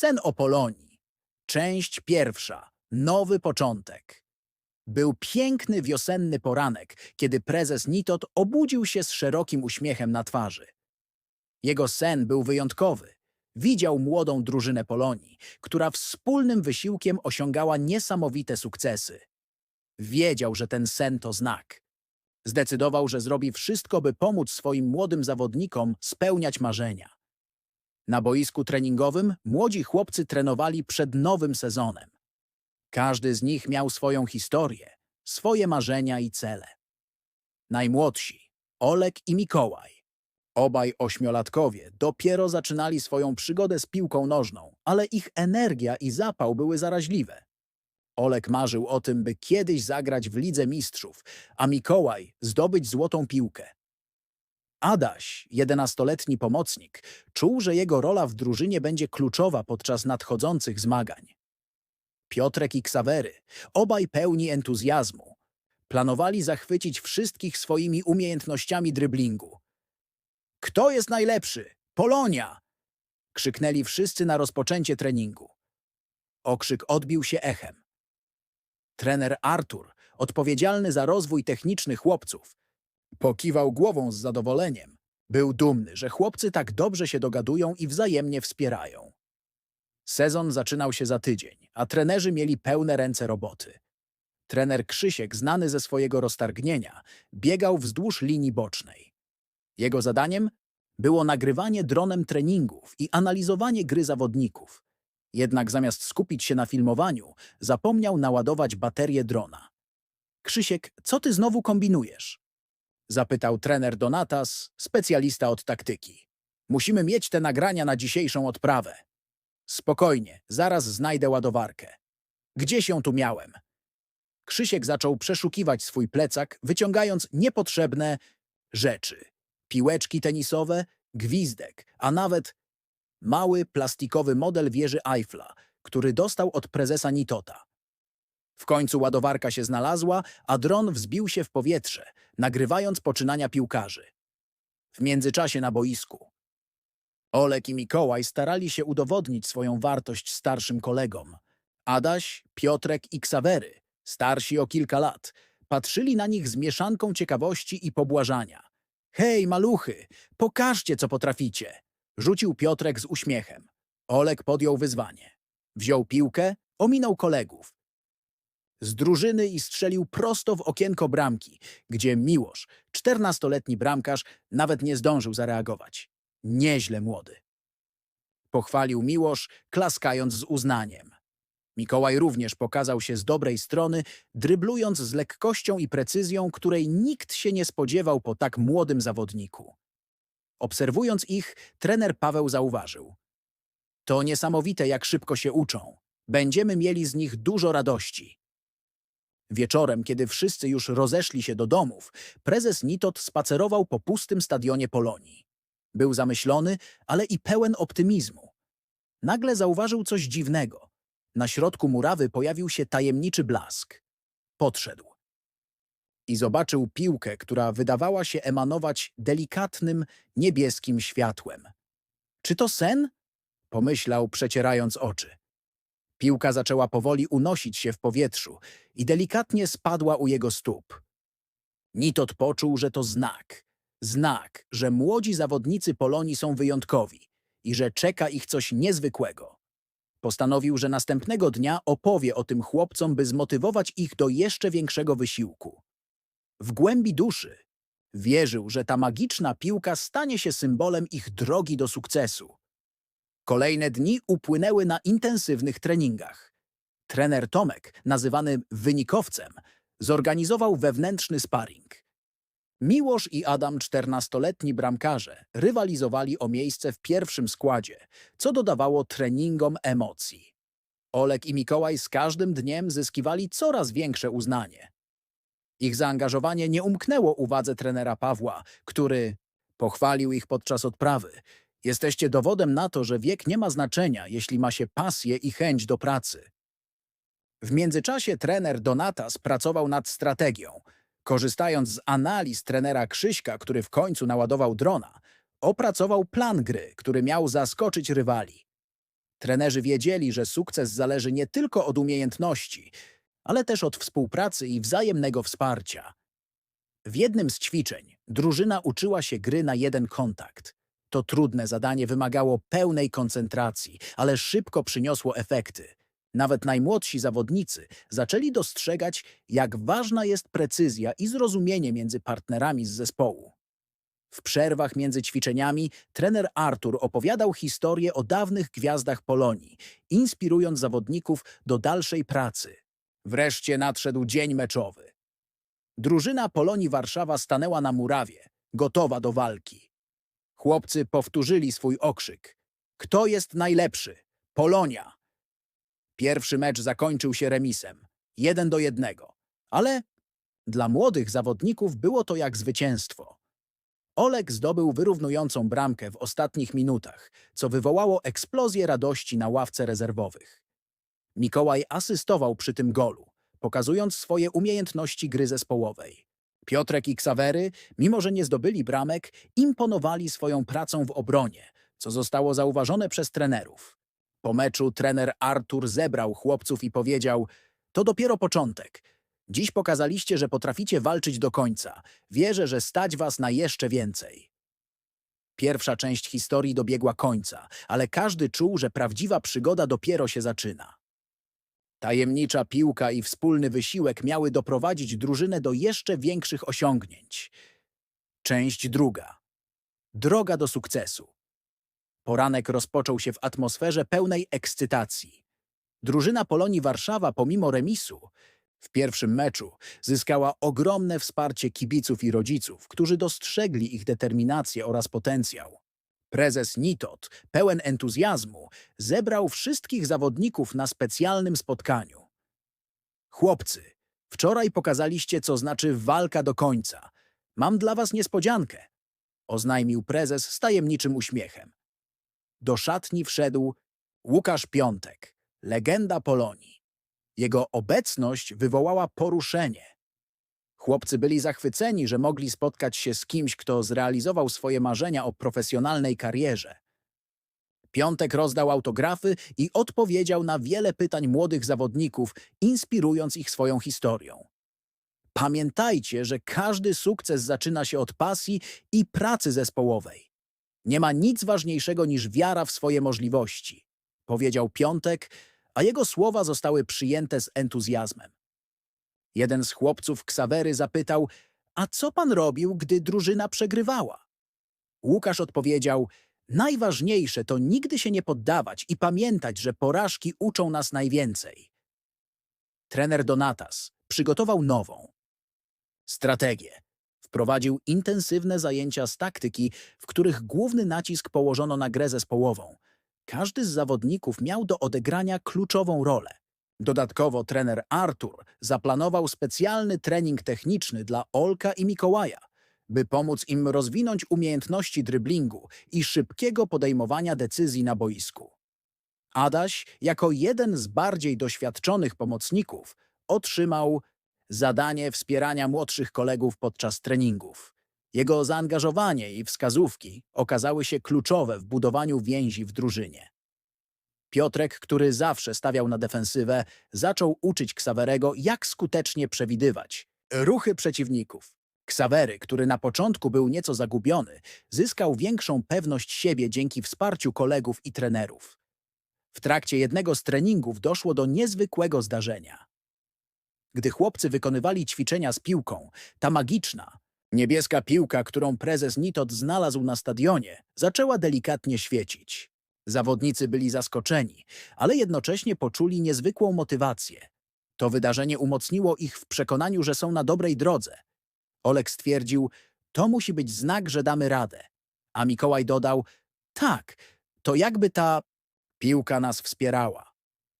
Sen o Polonii. Część pierwsza. Nowy początek. Był piękny wiosenny poranek, kiedy prezes Nitot obudził się z szerokim uśmiechem na twarzy. Jego sen był wyjątkowy. Widział młodą drużynę Polonii, która wspólnym wysiłkiem osiągała niesamowite sukcesy. Wiedział, że ten sen to znak. Zdecydował, że zrobi wszystko, by pomóc swoim młodym zawodnikom spełniać marzenia. Na boisku treningowym młodzi chłopcy trenowali przed nowym sezonem. Każdy z nich miał swoją historię, swoje marzenia i cele. Najmłodsi Olek i Mikołaj. Obaj ośmiolatkowie dopiero zaczynali swoją przygodę z piłką nożną, ale ich energia i zapał były zaraźliwe. Olek marzył o tym, by kiedyś zagrać w Lidze Mistrzów, a Mikołaj zdobyć złotą piłkę. Adaś, jedenastoletni pomocnik, czuł, że jego rola w drużynie będzie kluczowa podczas nadchodzących zmagań. Piotrek i Ksawery, obaj pełni entuzjazmu, planowali zachwycić wszystkich swoimi umiejętnościami dryblingu. Kto jest najlepszy? Polonia! krzyknęli wszyscy na rozpoczęcie treningu. Okrzyk odbił się echem. Trener Artur, odpowiedzialny za rozwój techniczny chłopców, pokiwał głową z zadowoleniem. Był dumny, że chłopcy tak dobrze się dogadują i wzajemnie wspierają. Sezon zaczynał się za tydzień, a trenerzy mieli pełne ręce roboty. Trener Krzysiek, znany ze swojego roztargnienia, biegał wzdłuż linii bocznej. Jego zadaniem było nagrywanie dronem treningów i analizowanie gry zawodników. Jednak zamiast skupić się na filmowaniu, zapomniał naładować baterię drona. Krzysiek, co ty znowu kombinujesz? Zapytał trener Donatas, specjalista od taktyki. Musimy mieć te nagrania na dzisiejszą odprawę. Spokojnie, zaraz znajdę ładowarkę. Gdzieś ją tu miałem? Krzysiek zaczął przeszukiwać swój plecak, wyciągając niepotrzebne rzeczy. Piłeczki tenisowe, gwizdek, a nawet mały plastikowy model wieży Eiffla, który dostał od prezesa Nitota. W końcu ładowarka się znalazła, a dron wzbił się w powietrze, nagrywając poczynania piłkarzy. W międzyczasie na boisku. Olek i Mikołaj starali się udowodnić swoją wartość starszym kolegom. Adaś, Piotrek i Ksawery, starsi o kilka lat, patrzyli na nich z mieszanką ciekawości i pobłażania. Hej, maluchy, pokażcie, co potraficie! Rzucił Piotrek z uśmiechem. Olek podjął wyzwanie. Wziął piłkę, ominął kolegów. Z drużyny i strzelił prosto w okienko bramki, gdzie Miłosz, czternastoletni bramkarz, nawet nie zdążył zareagować. Nieźle młody. Pochwalił Miłosz, klaskając z uznaniem. Mikołaj również pokazał się z dobrej strony, dryblując z lekkością i precyzją, której nikt się nie spodziewał po tak młodym zawodniku. Obserwując ich, trener Paweł zauważył. To niesamowite, jak szybko się uczą. Będziemy mieli z nich dużo radości. Wieczorem, kiedy wszyscy już rozeszli się do domów, prezes Nitot spacerował po pustym stadionie Polonii. Był zamyślony, ale i pełen optymizmu. Nagle zauważył coś dziwnego. Na środku murawy pojawił się tajemniczy blask. Podszedł. I zobaczył piłkę, która wydawała się emanować delikatnym, niebieskim światłem. Czy to sen? Pomyślał, przecierając oczy. Piłka zaczęła powoli unosić się w powietrzu i delikatnie spadła u jego stóp. Nitot poczuł, że to znak. Znak, że młodzi zawodnicy Polonii są wyjątkowi i że czeka ich coś niezwykłego. Postanowił, że następnego dnia opowie o tym chłopcom, by zmotywować ich do jeszcze większego wysiłku. W głębi duszy wierzył, że ta magiczna piłka stanie się symbolem ich drogi do sukcesu. Kolejne dni upłynęły na intensywnych treningach. Trener Tomek, nazywany wynikowcem, zorganizował wewnętrzny sparring. Miłosz i Adam, czternastoletni bramkarze, rywalizowali o miejsce w pierwszym składzie, co dodawało treningom emocji. Olek i Mikołaj z każdym dniem zyskiwali coraz większe uznanie. Ich zaangażowanie nie umknęło uwadze trenera Pawła, który pochwalił ich podczas odprawy. Jesteście dowodem na to, że wiek nie ma znaczenia, jeśli ma się pasję i chęć do pracy. W międzyczasie trener Donatas pracował nad strategią. Korzystając z analiz trenera Krzyśka, który w końcu naładował drona, opracował plan gry, który miał zaskoczyć rywali. Trenerzy wiedzieli, że sukces zależy nie tylko od umiejętności, ale też od współpracy i wzajemnego wsparcia. W jednym z ćwiczeń drużyna uczyła się gry na jeden kontakt. To trudne zadanie wymagało pełnej koncentracji, ale szybko przyniosło efekty. Nawet najmłodsi zawodnicy zaczęli dostrzegać, jak ważna jest precyzja i zrozumienie między partnerami z zespołu. W przerwach między ćwiczeniami trener Artur opowiadał historię o dawnych gwiazdach Polonii, inspirując zawodników do dalszej pracy. Wreszcie nadszedł dzień meczowy. Drużyna Polonii Warszawa stanęła na murawie, gotowa do walki. Chłopcy powtórzyli swój okrzyk. Kto jest najlepszy? Polonia! Pierwszy mecz zakończył się remisem. Jeden do jednego. Ale dla młodych zawodników było to jak zwycięstwo. Olek zdobył wyrównującą bramkę w ostatnich minutach, co wywołało eksplozję radości na ławce rezerwowych. Mikołaj asystował przy tym golu, pokazując swoje umiejętności gry zespołowej. Piotrek i Ksawery, mimo że nie zdobyli bramek, imponowali swoją pracą w obronie, co zostało zauważone przez trenerów. Po meczu trener Artur zebrał chłopców i powiedział: To dopiero początek. Dziś pokazaliście, że potraficie walczyć do końca. Wierzę, że stać was na jeszcze więcej. Pierwsza część historii dobiegła końca, ale każdy czuł, że prawdziwa przygoda dopiero się zaczyna. Tajemnicza piłka i wspólny wysiłek miały doprowadzić drużynę do jeszcze większych osiągnięć. Część druga. Droga do sukcesu. Poranek rozpoczął się w atmosferze pełnej ekscytacji. Drużyna Polonii Warszawa, pomimo remisu, w pierwszym meczu zyskała ogromne wsparcie kibiców i rodziców, którzy dostrzegli ich determinację oraz potencjał. Prezes Nitot, pełen entuzjazmu, zebrał wszystkich zawodników na specjalnym spotkaniu. Chłopcy, wczoraj pokazaliście, co znaczy walka do końca. Mam dla was niespodziankę, oznajmił prezes z tajemniczym uśmiechem. Do szatni wszedł Łukasz Piątek, legenda Polonii. Jego obecność wywołała poruszenie. Chłopcy byli zachwyceni, że mogli spotkać się z kimś, kto zrealizował swoje marzenia o profesjonalnej karierze. Piątek rozdał autografy i odpowiedział na wiele pytań młodych zawodników, inspirując ich swoją historią. Pamiętajcie, że każdy sukces zaczyna się od pasji i pracy zespołowej. Nie ma nic ważniejszego niż wiara w swoje możliwości, powiedział Piątek, a jego słowa zostały przyjęte z entuzjazmem. Jeden z chłopców Ksawery zapytał, a co pan robił, gdy drużyna przegrywała? Łukasz odpowiedział, najważniejsze to nigdy się nie poddawać i pamiętać, że porażki uczą nas najwięcej. Trener Donatas przygotował nową strategię. Wprowadził intensywne zajęcia z taktyki, w których główny nacisk położono na grę zespołową. Każdy z zawodników miał do odegrania kluczową rolę. Dodatkowo trener Artur zaplanował specjalny trening techniczny dla Olka i Mikołaja, by pomóc im rozwinąć umiejętności dryblingu i szybkiego podejmowania decyzji na boisku. Adaś, jako jeden z bardziej doświadczonych pomocników, otrzymał zadanie wspierania młodszych kolegów podczas treningów. Jego zaangażowanie i wskazówki okazały się kluczowe w budowaniu więzi w drużynie. Piotrek, który zawsze stawiał na defensywę, zaczął uczyć Ksawerego, jak skutecznie przewidywać ruchy przeciwników. Ksawery, który na początku był nieco zagubiony, zyskał większą pewność siebie dzięki wsparciu kolegów i trenerów. W trakcie jednego z treningów doszło do niezwykłego zdarzenia. Gdy chłopcy wykonywali ćwiczenia z piłką, ta magiczna, niebieska piłka, którą prezes Nitot znalazł na stadionie, zaczęła delikatnie świecić. Zawodnicy byli zaskoczeni, ale jednocześnie poczuli niezwykłą motywację. To wydarzenie umocniło ich w przekonaniu, że są na dobrej drodze. Olek stwierdził, to musi być znak, że damy radę. A Mikołaj dodał, tak, to jakby ta piłka nas wspierała.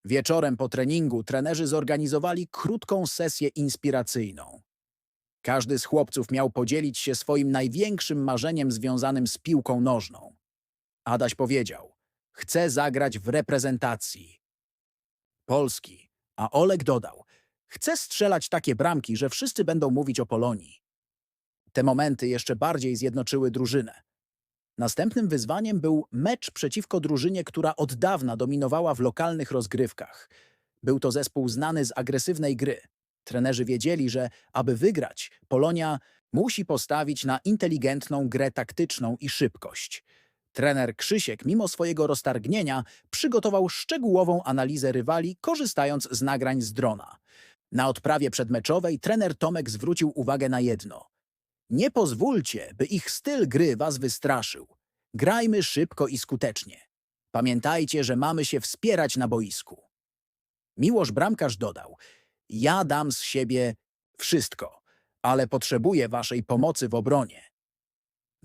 Wieczorem po treningu trenerzy zorganizowali krótką sesję inspiracyjną. Każdy z chłopców miał podzielić się swoim największym marzeniem związanym z piłką nożną. Adaś powiedział, chcę zagrać w reprezentacji Polski, a Olek dodał, chcę strzelać takie bramki, że wszyscy będą mówić o Polonii. Te momenty jeszcze bardziej zjednoczyły drużynę. Następnym wyzwaniem był mecz przeciwko drużynie, która od dawna dominowała w lokalnych rozgrywkach. Był to zespół znany z agresywnej gry. Trenerzy wiedzieli, że aby wygrać, Polonia musi postawić na inteligentną grę taktyczną i szybkość. Trener Krzysiek, mimo swojego roztargnienia, przygotował szczegółową analizę rywali, korzystając z nagrań z drona. Na odprawie przedmeczowej trener Tomek zwrócił uwagę na jedno. Nie pozwólcie, by ich styl gry was wystraszył. Grajmy szybko i skutecznie. Pamiętajcie, że mamy się wspierać na boisku. Miłosz Bramkarz dodał, ja dam z siebie wszystko, ale potrzebuję waszej pomocy w obronie.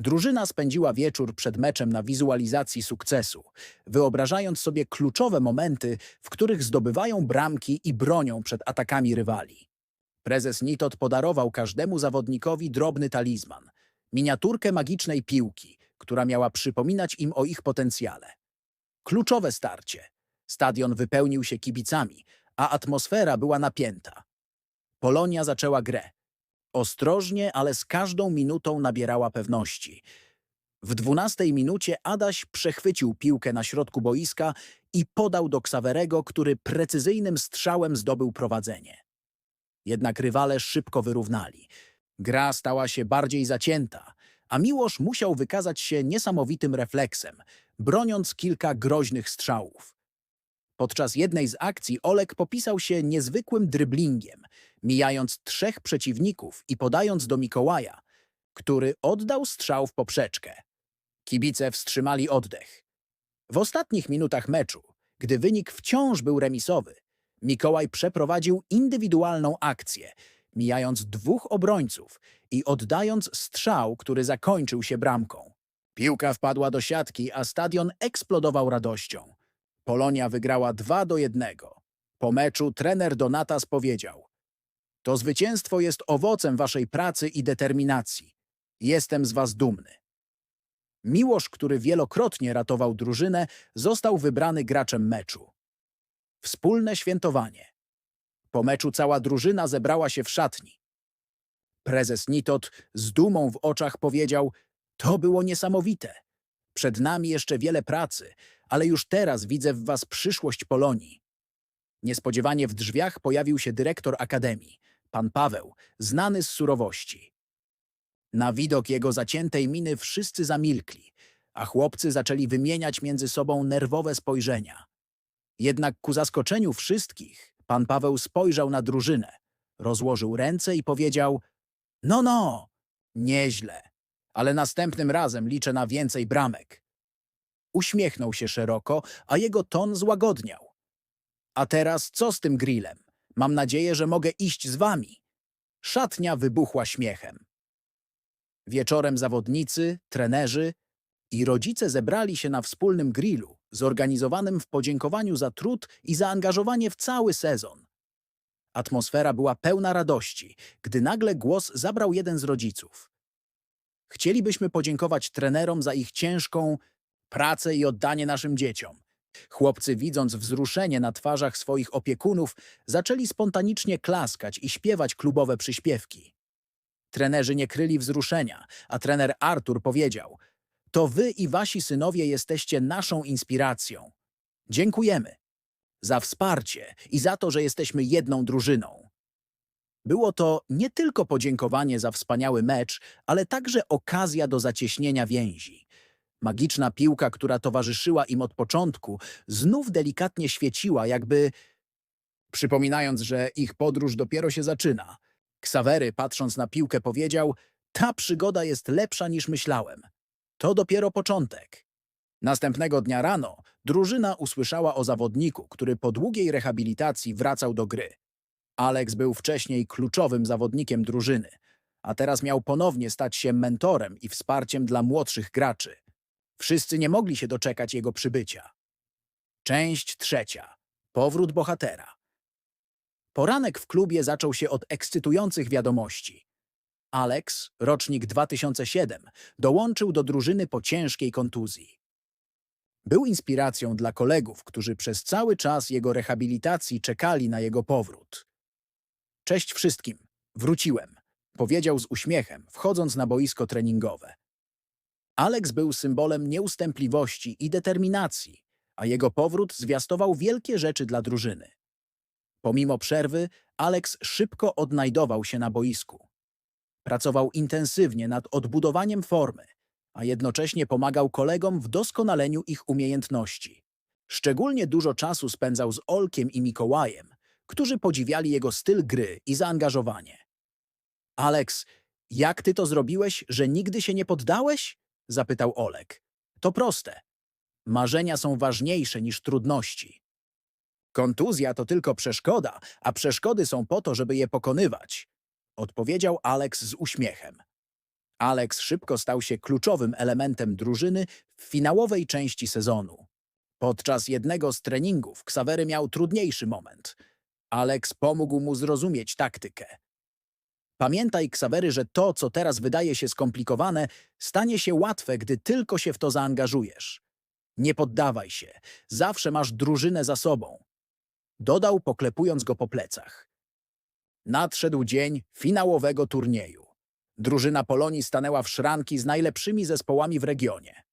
Drużyna spędziła wieczór przed meczem na wizualizacji sukcesu, wyobrażając sobie kluczowe momenty, w których zdobywają bramki i bronią przed atakami rywali. Prezes Nitot podarował każdemu zawodnikowi drobny talizman, miniaturkę magicznej piłki, która miała przypominać im o ich potencjale. Kluczowe starcie. Stadion wypełnił się kibicami, a atmosfera była napięta. Polonia zaczęła grę. Ostrożnie, ale z każdą minutą nabierała pewności. W dwunastej minucie Adaś przechwycił piłkę na środku boiska i podał do Ksawerego, który precyzyjnym strzałem zdobył prowadzenie. Jednak rywale szybko wyrównali. Gra stała się bardziej zacięta, a Miłosz musiał wykazać się niesamowitym refleksem, broniąc kilka groźnych strzałów. Podczas jednej z akcji Olek popisał się niezwykłym dryblingiem, mijając trzech przeciwników i podając do Mikołaja, który oddał strzał w poprzeczkę. Kibice wstrzymali oddech. W ostatnich minutach meczu, gdy wynik wciąż był remisowy, Mikołaj przeprowadził indywidualną akcję, mijając dwóch obrońców i oddając strzał, który zakończył się bramką. Piłka wpadła do siatki, a stadion eksplodował radością. Polonia wygrała 2 do 1. Po meczu trener Donatas powiedział: To zwycięstwo jest owocem waszej pracy i determinacji. Jestem z was dumny. Miłosz, który wielokrotnie ratował drużynę, został wybrany graczem meczu. Wspólne świętowanie. Po meczu cała drużyna zebrała się w szatni. Prezes Nitot z dumą w oczach powiedział: To było niesamowite. Przed nami jeszcze wiele pracy, ale już teraz widzę w was przyszłość Polonii. Niespodziewanie w drzwiach pojawił się dyrektor akademii, pan Paweł, znany z surowości. Na widok jego zaciętej miny wszyscy zamilkli, a chłopcy zaczęli wymieniać między sobą nerwowe spojrzenia. Jednak ku zaskoczeniu wszystkich, pan Paweł spojrzał na drużynę, rozłożył ręce i powiedział: No, no, nieźle, ale następnym razem liczę na więcej bramek. Uśmiechnął się szeroko, a jego ton złagodniał. A teraz co z tym grillem? Mam nadzieję, że mogę iść z wami. Szatnia wybuchła śmiechem. Wieczorem zawodnicy, trenerzy i rodzice zebrali się na wspólnym grillu, zorganizowanym w podziękowaniu za trud i zaangażowanie w cały sezon. Atmosfera była pełna radości, gdy nagle głos zabrał jeden z rodziców. Chcielibyśmy podziękować trenerom za ich ciężką pracę i oddanie naszym dzieciom. Chłopcy, widząc wzruszenie na twarzach swoich opiekunów, zaczęli spontanicznie klaskać i śpiewać klubowe przyśpiewki. Trenerzy nie kryli wzruszenia, a trener Artur powiedział: To wy i wasi synowie jesteście naszą inspiracją. Dziękujemy za wsparcie i za to, że jesteśmy jedną drużyną. Było to nie tylko podziękowanie za wspaniały mecz, ale także okazja do zacieśnienia więzi. Magiczna piłka, która towarzyszyła im od początku, znów delikatnie świeciła, jakby przypominając, że ich podróż dopiero się zaczyna. Ksawery, patrząc na piłkę, powiedział: Ta przygoda jest lepsza niż myślałem. To dopiero początek. Następnego dnia rano drużyna usłyszała o zawodniku, który po długiej rehabilitacji wracał do gry. Alex był wcześniej kluczowym zawodnikiem drużyny, a teraz miał ponownie stać się mentorem i wsparciem dla młodszych graczy. Wszyscy nie mogli się doczekać jego przybycia. Część trzecia. Powrót bohatera. Poranek w klubie zaczął się od ekscytujących wiadomości. Alex, rocznik 2007, dołączył do drużyny po ciężkiej kontuzji. Był inspiracją dla kolegów, którzy przez cały czas jego rehabilitacji czekali na jego powrót. Cześć wszystkim, wróciłem, powiedział z uśmiechem, wchodząc na boisko treningowe. Alex był symbolem nieustępliwości i determinacji, a jego powrót zwiastował wielkie rzeczy dla drużyny. Pomimo przerwy, Alex szybko odnajdował się na boisku. Pracował intensywnie nad odbudowaniem formy, a jednocześnie pomagał kolegom w doskonaleniu ich umiejętności. Szczególnie dużo czasu spędzał z Olkiem i Mikołajem, którzy podziwiali jego styl gry i zaangażowanie. Alex, jak ty to zrobiłeś, że nigdy się nie poddałeś? Zapytał Olek. To proste. Marzenia są ważniejsze niż trudności. Kontuzja to tylko przeszkoda, a przeszkody są po to, żeby je pokonywać, odpowiedział Alex z uśmiechem. Alex szybko stał się kluczowym elementem drużyny w finałowej części sezonu. Podczas jednego z treningów Ksawery miał trudniejszy moment. Alex pomógł mu zrozumieć taktykę. Pamiętaj, Ksawery, że to, co teraz wydaje się skomplikowane, stanie się łatwe, gdy tylko się w to zaangażujesz. Nie poddawaj się, zawsze masz drużynę za sobą. Dodał, poklepując go po plecach. Nadszedł dzień finałowego turnieju. Drużyna Polonii stanęła w szranki z najlepszymi zespołami w regionie.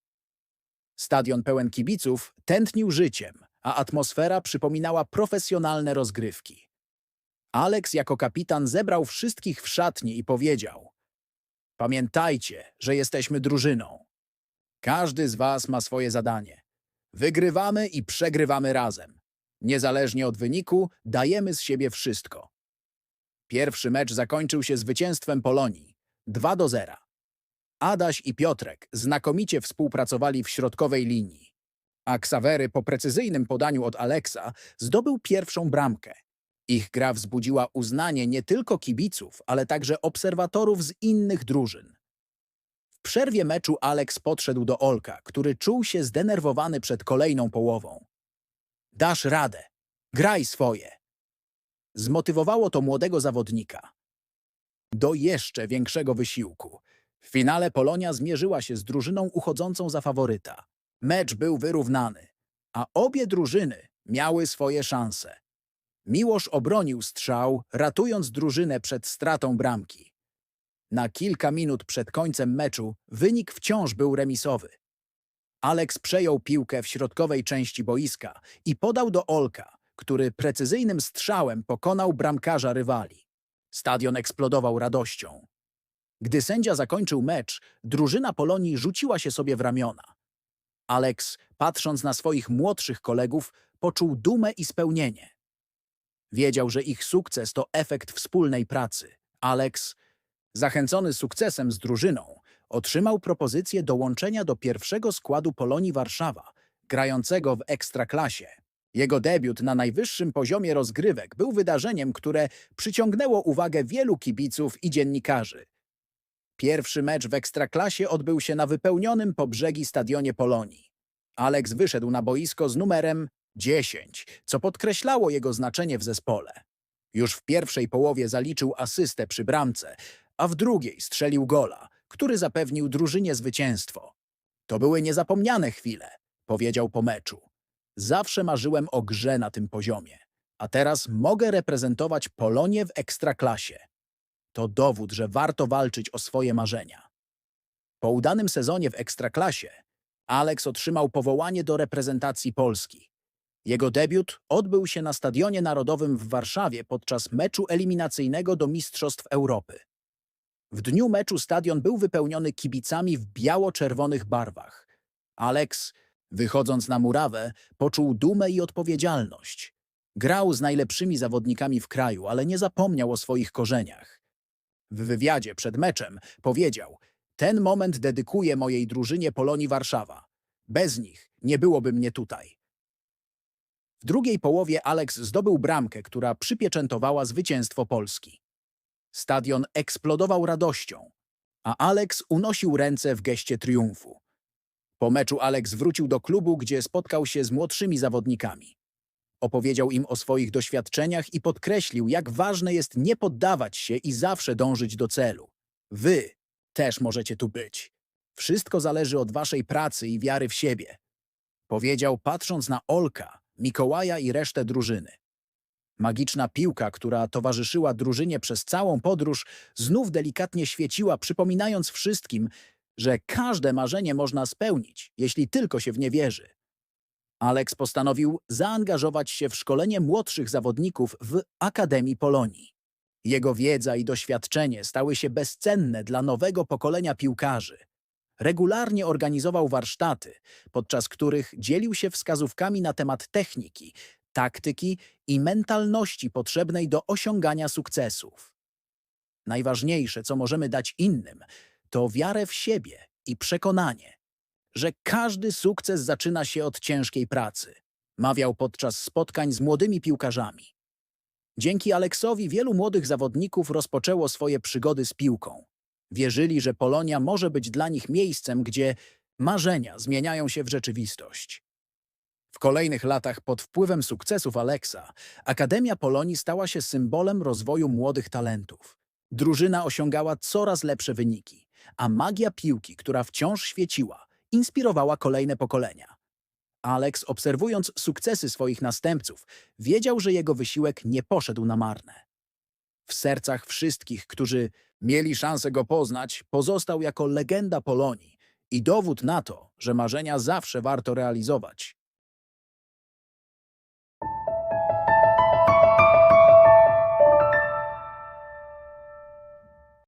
Stadion pełen kibiców tętnił życiem, a atmosfera przypominała profesjonalne rozgrywki. Alex jako kapitan zebrał wszystkich w szatni i powiedział Pamiętajcie, że jesteśmy drużyną. Każdy z was ma swoje zadanie. Wygrywamy i przegrywamy razem. Niezależnie od wyniku, dajemy z siebie wszystko. Pierwszy mecz zakończył się zwycięstwem Polonii 2 do 0. Adaś i Piotrek znakomicie współpracowali w środkowej linii, a Ksawery po precyzyjnym podaniu od Aleksa zdobył pierwszą bramkę. Ich gra wzbudziła uznanie nie tylko kibiców, ale także obserwatorów z innych drużyn. W przerwie meczu Aleks podszedł do Olka, który czuł się zdenerwowany przed kolejną połową. Dasz radę. Graj swoje. Zmotywowało to młodego zawodnika. Do jeszcze większego wysiłku. W finale Polonia zmierzyła się z drużyną uchodzącą za faworyta. Mecz był wyrównany, a obie drużyny miały swoje szanse. Miłosz obronił strzał, ratując drużynę przed stratą bramki. Na kilka minut przed końcem meczu wynik wciąż był remisowy. Alex przejął piłkę w środkowej części boiska i podał do Olka, który precyzyjnym strzałem pokonał bramkarza rywali. Stadion eksplodował radością. Gdy sędzia zakończył mecz, drużyna Polonii rzuciła się sobie w ramiona. Alex, patrząc na swoich młodszych kolegów, poczuł dumę i spełnienie. Wiedział, że ich sukces to efekt wspólnej pracy. Alex, zachęcony sukcesem z drużyną, otrzymał propozycję dołączenia do pierwszego składu Polonii Warszawa, grającego w Ekstraklasie. Jego debiut na najwyższym poziomie rozgrywek był wydarzeniem, które przyciągnęło uwagę wielu kibiców i dziennikarzy. Pierwszy mecz w Ekstraklasie odbył się na wypełnionym po brzegi stadionie Polonii. Alex wyszedł na boisko z numerem 10, co podkreślało jego znaczenie w zespole. Już w pierwszej połowie zaliczył asystę przy bramce, a w drugiej strzelił gola, który zapewnił drużynie zwycięstwo. To były niezapomniane chwile, powiedział po meczu. Zawsze marzyłem o grze na tym poziomie, a teraz mogę reprezentować Polonię w ekstraklasie. To dowód, że warto walczyć o swoje marzenia. Po udanym sezonie w ekstraklasie Alex otrzymał powołanie do reprezentacji Polski. Jego debiut odbył się na Stadionie Narodowym w Warszawie podczas meczu eliminacyjnego do Mistrzostw Europy. W dniu meczu stadion był wypełniony kibicami w biało-czerwonych barwach. Alex, wychodząc na murawę, poczuł dumę i odpowiedzialność. Grał z najlepszymi zawodnikami w kraju, ale nie zapomniał o swoich korzeniach. W wywiadzie przed meczem powiedział: Ten moment dedykuję mojej drużynie Polonii Warszawa. Bez nich nie byłoby mnie tutaj. W drugiej połowie Alex zdobył bramkę, która przypieczętowała zwycięstwo Polski. Stadion eksplodował radością, a Alex unosił ręce w geście triumfu. Po meczu Alex wrócił do klubu, gdzie spotkał się z młodszymi zawodnikami. Opowiedział im o swoich doświadczeniach i podkreślił, jak ważne jest nie poddawać się i zawsze dążyć do celu. Wy też możecie tu być. Wszystko zależy od waszej pracy i wiary w siebie. Powiedział, patrząc na Olka, Mikołaja i resztę drużyny. Magiczna piłka, która towarzyszyła drużynie przez całą podróż, znów delikatnie świeciła, przypominając wszystkim, że każde marzenie można spełnić, jeśli tylko się w nie wierzy. Alex postanowił zaangażować się w szkolenie młodszych zawodników w Akademii Polonii. Jego wiedza i doświadczenie stały się bezcenne dla nowego pokolenia piłkarzy. Regularnie organizował warsztaty, podczas których dzielił się wskazówkami na temat techniki, taktyki i mentalności potrzebnej do osiągania sukcesów. Najważniejsze, co możemy dać innym, to wiarę w siebie i przekonanie, że każdy sukces zaczyna się od ciężkiej pracy. Mawiał podczas spotkań z młodymi piłkarzami. Dzięki Aleksowi wielu młodych zawodników rozpoczęło swoje przygody z piłką. Wierzyli, że Polonia może być dla nich miejscem, gdzie marzenia zmieniają się w rzeczywistość. W kolejnych latach pod wpływem sukcesów Aleksa, Akademia Polonii stała się symbolem rozwoju młodych talentów. Drużyna osiągała coraz lepsze wyniki, a magia piłki, która wciąż świeciła, inspirowała kolejne pokolenia. Alex, obserwując sukcesy swoich następców, wiedział, że jego wysiłek nie poszedł na marne. W sercach wszystkich, którzy mieli szansę go poznać, pozostał jako legenda Polonii i dowód na to, że marzenia zawsze warto realizować,